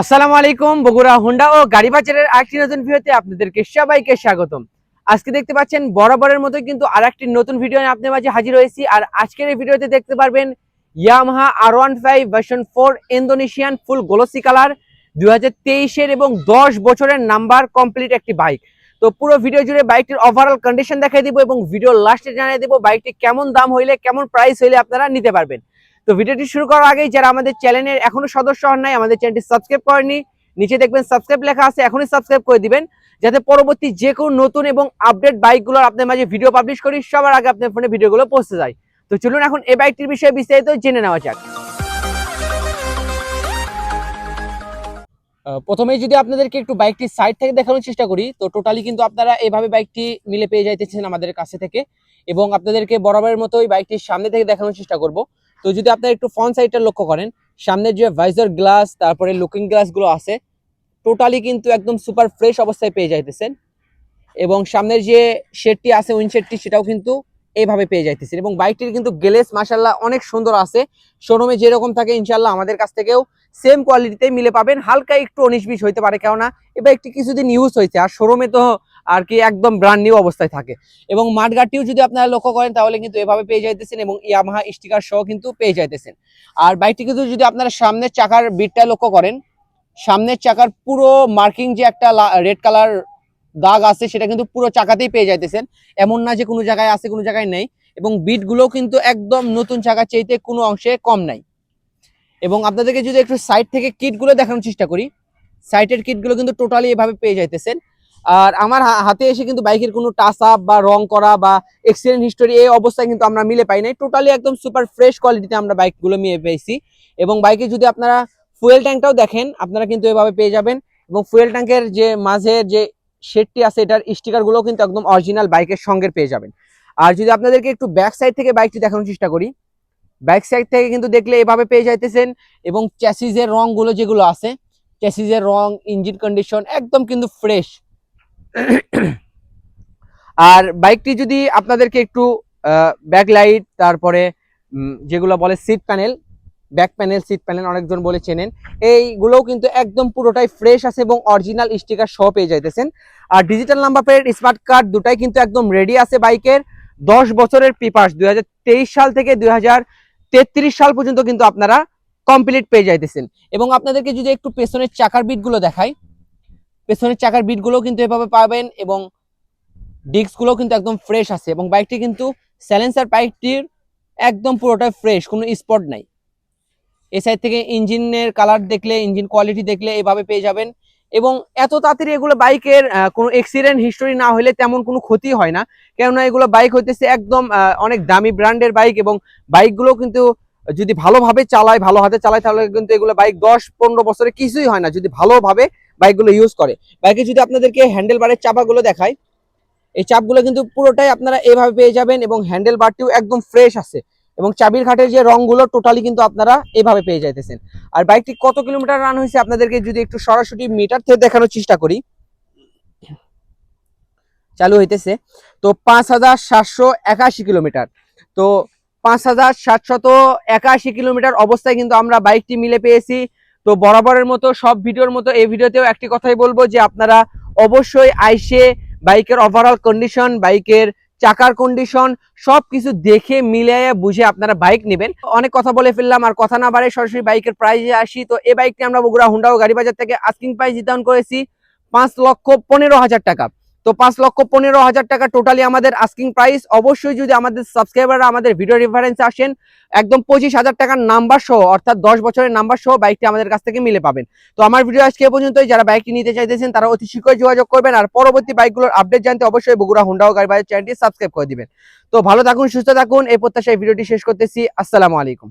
আসসালামু আলাইকুম, বগুড়া, হুন্ডা ও গাড়ি বাজারের আরেকটি নতুন ভিডিওতে আপনাদেরকে সবাইকে স্বাগতম। আজকে দেখতে পাচ্ছেন বরাবরের মতো কিন্তু আরেকটি নতুন ভিডিও নিয়ে আপনাদের মাঝে হাজির হয়েছি। আর আজকের এই ভিডিওতে দেখতে পারবেন Yamaha R one five version four Indonesian full glossy colour দুই হাজার তেইশের এবং দশ বছরের নাম্বার কমপ্লিট একটি বাইক তো পুরো ভিডিও জুড়ে বাইকটির ওভারঅল কন্ডিশন দেখাই দিব এবং ভিডিও লাস্টে জানিয়ে দেবো বাইকটি কেমন দাম হইলে, কেমন প্রাইস হইলে আপনারা নিতে পারবেন। তো ভিডিওটি শুরু করার আগেই যারা আমাদের চ্যানেলের এখনও সদস্য হন নাই, আমাদের চ্যানেলটি সাবস্ক্রাইব করেনি নিচে দেখবেন সাবস্ক্রাইব লেখা আছে, এখনই সাবস্ক্রাইব করে দিবেন, যাতে পরবর্তী যে কোনো নতুন এবং আপডেট বাইকগুলোর আপনার মাঝে ভিডিও পাবলিশ করি, সবার আগে আপনার ফোনে ভিডিওগুলো পৌঁছে যায়। তো চলুন এখন এই বাইকটির বিষয়ে বিস্তারিত জেনে নেওয়া যাক। প্রথমেই যদি আপনাদেরকে একটু বাইকটি সাইড থেকে দেখানোর চেষ্টা করি, তো টোটালি কিন্তু আপনারা এভাবে বাইকটি মিলে পেয়ে যাইতেছেন আমাদের কাছে থেকে, এবং আপনাদেরকে বরাবরের মতোই বাইকটির সামনে থেকে দেখানোর চেষ্টা করব। তো যদি আপনারা একটু ফ্রন্ট সাইডটা লক্ষ্য করেন সামনের যে ভাইজার গ্লাস তারপরে লুকিং গ্লাসগুলো আছে টোটালি কিন্তু একদম সুপার ফ্রেশ অবস্থায় পেয়ে যাইতেছেন। এবং সামনের যে শেডটি আছে উইনশেডটি সেটাও কিন্তু এইভাবে পেয়ে যাইতেছেন। এবং বাইকটির কিন্তু গ্লেস মাসাল্লাহ অনেক সুন্দর আছে। শোরুমে যেরকম থাকে ইনশাল্লাহ আমাদের কাছ থেকেও সেম কোয়ালিটিতে মিলে পাবেন। হালকা একটু উনিশ বিশ হইতে পারে, কেননা এ বাইকটি কিছুদিন ইউজ হয়েছে আর শোরুমে তো আর কি একদম ব্র্যান্ড নিউ অবস্থায় থাকে। এবং মাঠগাটিও যদি আপনারা লক্ষ্য করেন, তাহলে কিন্তু এভাবে পেয়ে যাইতেছেন এবং ইয়ামাহা স্টিকার সহ কিন্তু পেয়ে যাইতেছেন। আর বাইকটি কিন্তু যদি আপনারা সামনের চাকার বিটটা লক্ষ্য করেন, সামনের চাকার পুরো মার্কিং যে একটা রেড কালার দাগ আছে, সেটা কিন্তু পুরো চাকাতেই পেয়ে যাইতেছেন। এমন না যে কোনো জায়গায় আছে, কোনো জায়গায় নেই। এবং বিটগুলো কিন্তু একদম নতুন চাকা চাইতে কোনো অংশে কম নাই। এবং আপনাদেরকে যদি একটু সাইড থেকে কিটগুলো দেখানোর চেষ্টা করি সাইটের কিটগুলো কিন্তু টোটালি এভাবে পেয়ে যাইতেছেন। আর আমার হাতে এসে কিন্তু বাইকের কোনো টাচ আপ বা রং করা বা এক্সিডেন্ট হিস্টোরি এই অবস্থায় কিন্তু আমরা মিলে পাই নাই। টোটালি একদম সুপার ফ্রেশ কোয়ালিটিতে আমরা বাইকগুলো মিলে পেয়েছি। এবং বাইকে যদি আপনারা ফুয়েল ট্যাঙ্কটাও দেখেন, আপনারা কিন্তু এভাবে পেয়ে যাবেন। এবং ফুয়েল ট্যাঙ্কের যে মাঝে যে শেডটি আছে, এটার স্টিকারগুলো কিন্তু একদম অরিজিনাল বাইকের সঙ্গে পেয়ে যাবেন। আর যদি আপনাদেরকে একটু ব্যাক সাইড থেকে বাইকটি দেখানোর চেষ্টা করি ব্যাক সাইড থেকে কিন্তু দেখলে এভাবে পেয়ে যাইতেছেন। এবং চ্যাসিজের রংগুলো যেগুলো আছে চ্যাসিজের রং ইঞ্জিন কন্ডিশন একদম কিন্তু ফ্রেশ আর বাইকটি যদি আপনাদেরকে একটু ব্যাক লাইট তারপরে যেগুলো বলে seat panel back panel seat panel অনেকজন বলে চেনেন, এইগুলোও কিন্তু একদম পুরোটাই ফ্রেশ আছে এবং অরিজিনাল স্টিকার সহ পেয়ে যাইতেছেন। আর digital number plate smart card দুটাই কিন্তু একদম রেডি আছে বাইকের। দশ বছরের পিপাস, দুই হাজার তেইশ সাল থেকে দুই হাজার তেত্রিশ সাল পর্যন্ত কিন্তু আপনারা কমপ্লিট পেয়ে যাইতেছেন। এবং আপনাদেরকে যদি একটু পেছনের চাকার বিটগুলো দেখাই পেছনের চাকার বিটগুলো কিন্তু এভাবে পাবেন এবং ডিস্কগুলো কিন্তু একদম ফ্রেশ আছে এবং বাইকটি কিন্তু স্যালেন্সার বাইকটির একদম পুরোটাই ফ্রেশ কোনো স্পট নাই। এ সাইড থেকে ইঞ্জিনের কালার দেখলে ইঞ্জিন কোয়ালিটি দেখলে এভাবে পেয়ে যাবেন এবং এত তাড়াতাড়ি এগুলো বাইকের কোনো অ্যাক্সিডেন্ট হিস্টোরি না হলে তেমন কোনো ক্ষতি হয় না। কেননা এগুলো বাইক হইতেছে একদম অনেক দামি ব্র্যান্ডের বাইক এবং বাইকগুলো কিন্তু যদি ভালোভাবে চালায়, ভালো হাতে চালায়, তাহলে কিন্তু এগুলো বাইক দশ পনেরো বছরে কিছুই হয় না। যদি ভালোভাবে বাইকগুলো ইউজ করে। বাইকে যদি আপনাদেরকে হ্যান্ডেল বারের চাপাগুলো দেখায় এই চাপগুলো কিন্তু পুরোটাই আপনারা এভাবে পেয়ে যাবেন এবং হ্যান্ডেল বারটিও একদম ফ্রেশ আছে। এবং চাবির ঘাটের যে রংগুলো টোটালি কিন্তু আপনারা এভাবে পেয়ে যাইতেছেন। আর বাইকটি কত কিলোমিটার রান হয়েছে আপনাদেরকে যদি একটু সরাসরি মিটার থেকে দেখানোর চেষ্টা করি। চালু হইতেছে। তো পাঁচ হাজার সাতশো একাশি কিলোমিটার তো পাঁচ হাজার সাতশত একাশি কিলোমিটার অবস্থায় কিন্তু আমরা বাইকটি মিলে পেয়েছি। তো বরাবরের মতো, সব ভিডিওর মতো এই ভিডিওতেও একটি কথাই বলব যে আপনারা অবশ্যই আইসে বাইকের ওভারঅল কন্ডিশন বাইকের চাকার কন্ডিশন সব কিছু দেখে মিলিয়ে বুঝে আপনারা বাইক নেবেন। অনেক কথা বলে ফেললাম, আর কথা না বাড়ে সরাসরি বাইকের প্রাইজে আসি। তো এই বাইকটি আমরা বগুড়া, হুন্ডা ও গাড়ি বাজার থেকে আস্কিং প্রাইস নির্ধারণ করেছি পাঁচ লক্ষ পনেরো হাজার টাকা। তো পাঁচ লক্ষ পনেরো হাজার টাকা টোটালি আমাদের আস্কিং প্রাইস অবশ্যই যদি আমাদের সাবস্ক্রাইবাররা আমাদের ভিডিও রেফারেন্স আসেন, একদম পঁচিশ হাজার টাকার নাম্বার সহ, অর্থাৎ দশ বছরের নাম্বার সহ বাইকটি আমাদের কাছ থেকে মিলে পাবেন। তো আমার ভিডিও আজকে পর্যন্তই। যারা বাইকটি নিতে চাইতেছেন, তারা অতি শীঘ্রই যোগাযোগ করবেন আর পরবর্তী বাইকগুলোর আপডেট জানতে অবশ্যই বগুড়া, হুন্ডা ও গাড়ি বাজার চ্যানেলটি সাবস্ক্রাইব করে দিবেন। তো ভালো থাকুন, সুস্থ থাকুন। এই প্রত্যাশায় ভিডিওটি শেষ করতেছি। আসসালামু আলাইকুম।